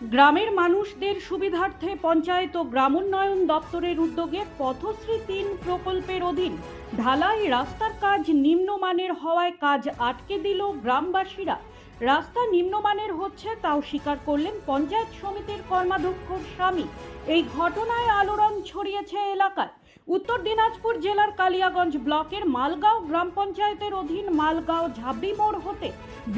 গ্রামের মানুষদের সুবিধার্থে পঞ্চায়েত ও গ্রামোন্নয়ন দপ্তরের উদ্যোগে পথশ্রী তিন প্রকল্পের অধীন ঢালাই রাস্তার কাজ নিম্নমানের হওয়ায় কাজ আটকে দিল গ্রামবাসীরা। রাস্তা নিম্নমানের হচ্ছে তাও স্বীকার করলেন পঞ্চায়েত সমিতির কর্মাধ্যক্ষ স্বামী। এই ঘটনায় আলোড়ন ছড়িয়েছে এলাকায়। উত্তর দিনাজপুর জেলার কালিয়াগঞ্জ ব্লকের মালগাঁও গ্রাম পঞ্চায়েতের অধীন মালগাঁও ঝাবড়ি মোড় হতে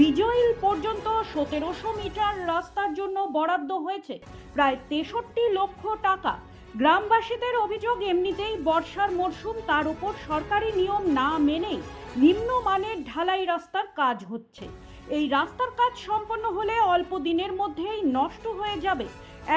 বিজয়ীল পর্যন্ত সতেরোশো মিটার রাস্তার জন্য বরাদ্দ হয়েছে। প্রায় তেষট্টি লক্ষ টাকা। গ্রামবাসীদের অভিযোগ এমনিতেই বর্ষার মরশুম, তার উপর সরকারি নিয়ম না মেনেই নিম্নমানের ঢালাই রাস্তার কাজ হচ্ছে। এই রাস্তার কাজ সম্পন্ন হলে অল্প দিনের মধ্যেই নষ্ট হয়ে যাবে।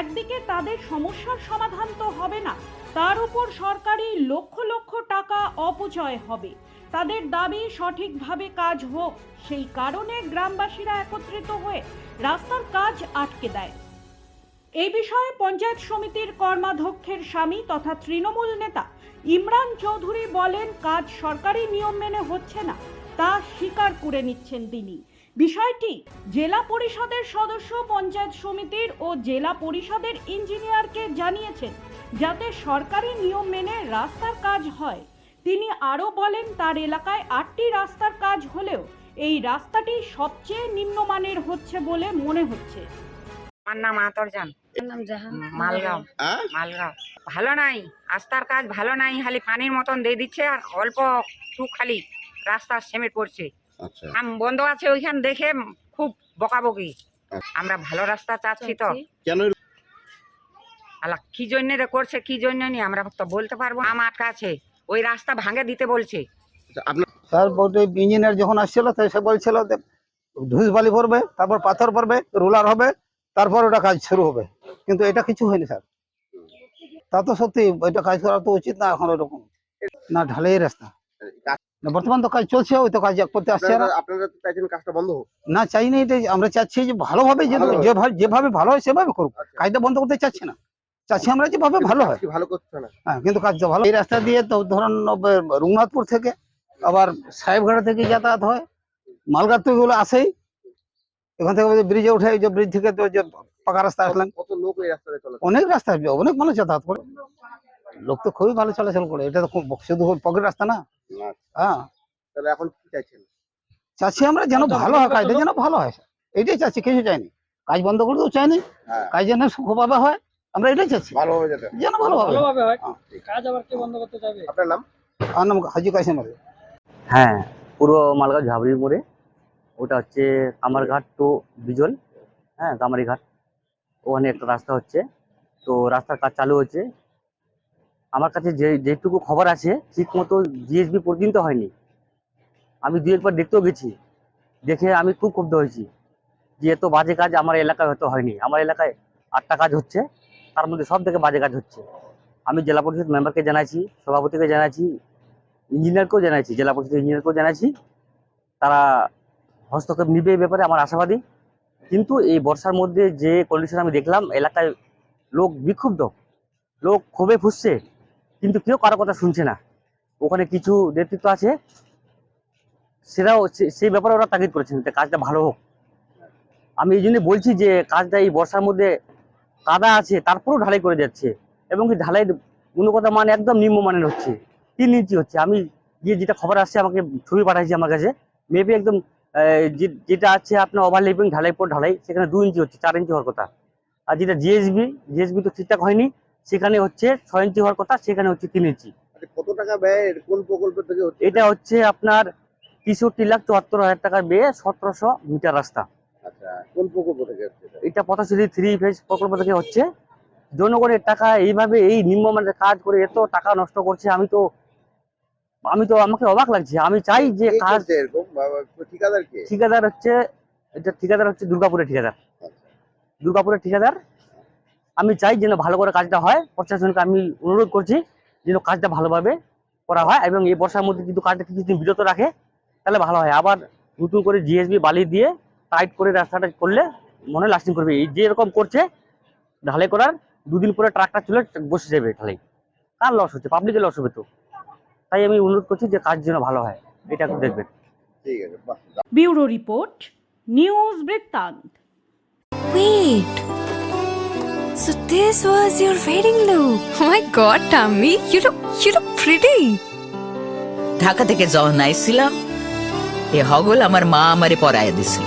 একদিকে তাদের সমস্যার সমাধান তো হবে না তার উপর সরকারি লক্ষ লক্ষ টাকা অপচয় হবে। তাদের দাবি সঠিকভাবে কাজ হোক, সেই কারণে গ্রামবাসীরা একত্রিত হয়ে রাস্তার কাজ আটকে দেয়। এই বিষয়ে পঞ্চায়েত সমিতির কর্মাধ্যক্ষের স্বামী তথা তৃণমূল নেতা ইমরান চৌধুরী বলেন, কাজ সরকারি নিয়ম মেনে হচ্ছে না, তা স্বীকার করে নিচ্ছেন তিনি। বিষয়টি জেলা পরিষদের সদস্য পঞ্চায়েত সমিতির ও জেলা পরিষদের ইঞ্জিনিয়ারকে জানিয়েছেন যাতে সরকারি নিয়ম মেনে রাস্তার কাজ হয়। তিনি আরও বলেন তার এলাকায় আটটি রাস্তার কাজ হলেও এই রাস্তাটি সবচেয়ে নিম্নমানের হচ্ছে বলে মনে হচ্ছে। আমার নাম আতরজান আমার মালগাঁও? মালগাঁও। ভালো নাই। রাস্তার কাজ ভালো নাই খালি পানির মতন দিয়ে দিচ্ছে আর অল্প টু খালি রাস্তা সেমেট পড়ছে। আচ্ছা। আম বন্ধ আছে ওইখান দেখে খুব বকাবকি। আমরা ভালো রাস্তা চাচ্ছি তো। কেন আলা কি জন্য রে করছে কি জন্য নি? আমরা তো বলতে পারব আম আটকা আছে ওই রাস্তা ভাঙে দিতে বলছে। আচ্ছা, আপনার স্যার বলতে ইঞ্জিনিয়ার যখন আসছিল সে বলছিল ধুস বালি পড়বে তারপর পাথর পড়বে রোলার হবে তারপর ওটা কাজ শুরু হবে। কিন্তু এটা কিছু হয়নি স্যার। তা তো সত্যি ওইটা কাজ করা তো উচিত না এখন ওরকম না ঢালাই রাস্তা। বর্তমান তো কাজ চলছে ওই তো কাজ করতে আসছে না। আপনারা চাইছেন কাজটা বন্ধ হোক। না চাই না এটা আমরা চাচ্ছি যে ভালোভাবে যে যেভাবে যেভাবে ভালো হয় সেভাবে করুক। আচ্ছা। কাজটা বন্ধ করতে চাচ্ছি না। চাচ্ছি আমরা যেভাবে ভালো হয়। ভালো করছে না। হ্যাঁ কিন্তু কাজটা ভালো। এই রাস্তা দিয়ে তো ধরুন রঘুনাথপুর থেকে আবার সাহেবঘাটা থেকে যাতায়াত হয়। মালগার তো এগুলো আসেই। এখান থেকে ব্রিজে উঠে যে ব্রিজ থেকে তো যে পাকা রাস্তা আসলাম। কত লোক এই রাস্তাতে চলে অনেক রাস্তা অনেক মানুষ যাতায়াত করে। লোক তো খুবই ভালো চলাচল করে। এটা তো খুব শুধু পকেট রাস্তা না। না হ্যাঁ। তাহলে এখন কি চাইছেন? চাচ্ছি আমরা যেন ভালো হয় কাজটা যেন ভালো হয়। এটাই চাচ্ছি কিছু চাইনি। কাজ বন্ধ করতেও চাইনি। হ্যাঁ। কাজ যেন সুখভাবে হয়। আমরা এটাই চাচ্ছি। ভালোভাবে যেতে। যেন ভালোভাবে। হয়। ভালোভাবে হয়। হ্যাঁ। কাজ আবার কে বন্ধ করতে যাবে আপনার নাম? আমার নাম হাজি কাসিম আলী। হ্যাঁ পূর্ব মালগাঁও ঝাবড়ি মোড়ে ওটা হচ্ছে কামারঘাট টু বিজল। হ্যাঁ কামারিঘাট। ওখানে একটা রাস্তা হচ্ছে। তো রাস্তার কাজ চালু হচ্ছে। আমার কাছে যে যেটুকু খবর আছে ঠিক মতো জিএসবি পর্যন্ত হয়নি। আমি দুই একবার দেখতেও গেছি। দেখে আমি খুব ক্ষুব্ধ হয়েছি। যে এত বাজে কাজ আমার এলাকায় হয়তো হয়নি। আমার এলাকায় আটটা কাজ হচ্ছে। তার মধ্যে সব থেকে বাজে কাজ হচ্ছে। আমি জেলা পরিষদ মেম্বারকে জানাইছি, সভাপতিকে জানাইছি, ইঞ্জিনিয়ারকেও জানাইছি, জেলা পরিষদ ইঞ্জিনিয়ারকেও জানাইছি। তারা হস্তক্ষেপ নিবে এই ব্যাপারে আমার আশাবাদী। কিন্তু এই বর্ষার মধ্যে যে কন্ডিশন আমি দেখলাম, এলাকায় লোক বিক্ষুব্ধ, লোক ক্ষোভে ফুসছে, কিন্তু কেউ কারও কথা শুনছে না। ওখানে কিছু নেতৃত্ব আছে সেটাও সেই ব্যাপারে ওরা তাগিদ করেছেন যে কাজটা ভালো হোক। আমি এই জন্য বলছি যে কাজটা এই বর্ষার মধ্যে কাদা আছে তারপরেও ঢালাই করে যাচ্ছে এবং কি ঢালাই গুণগত মান একদম নিম্নমানের হচ্ছে। তিন ইঞ্চি হচ্ছে। আমি গিয়ে যেটা খবর আসছে আমাকে ছবি পাঠাইছে আমার কাছে। মেবি একদম যেটা আছে আপনার ওভারলেপিং ঢালাই পর ঢালাই সেখানে দু ইঞ্চি হচ্ছে চার ইঞ্চি হওয়ার কথা। আর যেটা জিএসবি জিএসবি তো ঠিকঠাক হয়নি সেখানে হচ্ছে ছয় ইঞ্চি হওয়ার কথা সেখানে হচ্ছে তিন ইঞ্চি। আচ্ছা, কত টাকা ব্যয়? কোন প্রকল্প থেকে এটা হচ্ছে আপনার তেষট্টি লাখ চুয়াত্তর হাজার টাকা ব্যয়ে সতেরোশো মিটার রাস্তা। কোন প্রকল্প থেকে এটা? পথশ্রী থ্রি ফেজ প্রকল্প থেকে হচ্ছে। জনগণের টাকা এইভাবে এই নিম্নমানের কাজ করে এত টাকা নষ্ট করছে আমি তো আমি তো আমাকে অবাক লাগছে। আমি চাই যে কাজ ঠিকাদার ঠিকাদার হচ্ছে এটা ঠিকাদার হচ্ছে দুর্গাপুরের ঠিকাদার। দুর্গাপুরের ঠিকাদার। আমি চাই যেন ভালো করে কাজটা হয়। প্রশাসনকে আমি অনুরোধ করছি যেন কাজটা ভালোভাবে করা হয় এবং এই বর্ষার মধ্যে কিন্তু কাজটা কিছুদিন বিরত রাখে তাহলে ভালো হয়। আবার নতুন করে জিএসবি বালি দিয়ে টাইট করে রাস্তাটা করলে মনে লাস্টিং করবে। এই যে এরকম করছে ঢালাই করার দুদিন পরে ট্রাকটা চলে বসে যাবে ঢালাই। কার লস হচ্ছে? পাবলিকের লস হবে তো। তাই আমি অনুরোধ করছি যে কাজ যেন ভালো হয়। এটা একটু দেখবেন। ঠিক আছে বাহ। ব্যুরো রিপোর্ট নিউজ বৃত্তান্ত। Wait. So this was your wedding look. Oh my god, Tammy, you look you look pretty. Dhaka থেকে যখন আইছিলাম এ হগল আমার মা আমারে পরাইয়া দিছিল।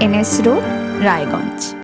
NS road Raiganj.